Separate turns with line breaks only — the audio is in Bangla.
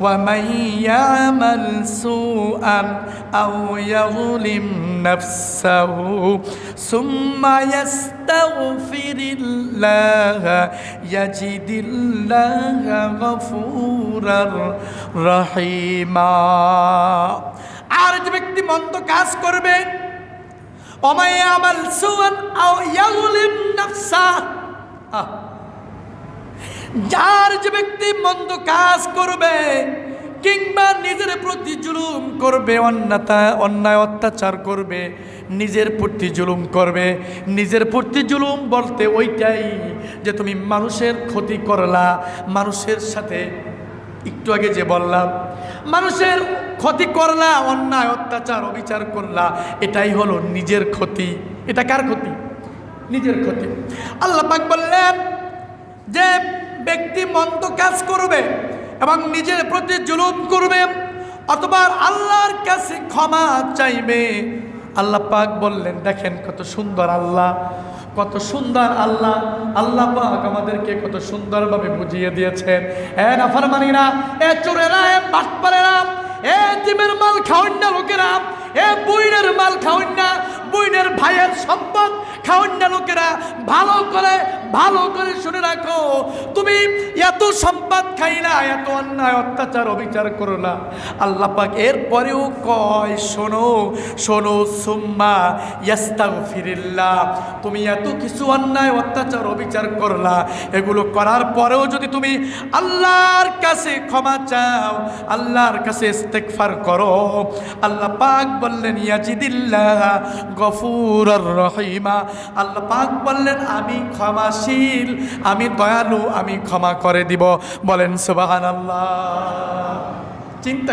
ومن يعمل سوءا أو يظلم نفسه ثم يستغفر الله يجد الله غفورا رحيما আর যে ব্যক্তি মন্দ কাজ করবে অমায় আমাল সুয়ান আও ইয়াগুলিম নাফসা আহ যার যে ব্যক্তি মন্দ কাজ করবে কিংবা নিজের প্রতি জুলুম করবে অন্যতা অন্যায় অত্যাচার করবে, নিজের প্রতি জুলুম করবে। নিজের প্রতি জুলুম বলতে ওইটাই যে তুমি মানুষের ক্ষতি করলা, মানুষের সাথে একটু আগে যে বললাম, মানুষের ক্ষতি করলা, অন্যায় অত্যাচার অবিচার করলা, এটাই হলো নিজের ক্ষতি। এটা কার ক্ষতি? নিজের ক্ষতি। আল্লাহ বললেন যে ব্যক্তি মন্দ কাজ করবে এবং নিজের প্রতি জুলুম করবে, অথবা আল্লাহর কাছে ক্ষমা চাইবে। আল্লাহ পাক বললেন, দেখেন কত সুন্দর আল্লাহ, কত সুন্দর আল্লাহ। আল্লাহ পাক আমাদেরকে কত সুন্দরভাবে বুঝিয়ে দিয়েছেন। এ নাফারমানিরা, এ চোরেরা, এ বাটপারেরা, এ জিমের মাল খাওয়ান না লোকেরা, এ বইনের মাল খাওয়ান না বইনের ভাইয়ের সম্পদ খাওয়ান না লোকেরা ভালো করে ভালো করে শুনে রাখো। তুমি এত সম্পদ খাইলা, এত অন্যায়, অত্যাচার, অবিচার করো না। আল্লাহ পাক এরপরেও কয়, শোনো শোনো, সুম্মা ইয়াস্তাগফিরিল্লাহ। তুমি এত কিছু অন্যায়, অত্যাচার, অবিচার করলা এগুলো করার পরেও যদি তুমি আল্লাহর কাছে ক্ষমা চাও, আল্লাহর কাছে ইস্তেগফার করো, আল্লাহ পাক বললেন, ইয়াজিদিল্লাহ গফুর। রহিমা আল্লাহ পাক বললেন, আমি ক্ষমাশীল, আমি দয়ালু, আমি ক্ষমা করে দিব। বলেন সুবাহান আল্লাহ চিন্তা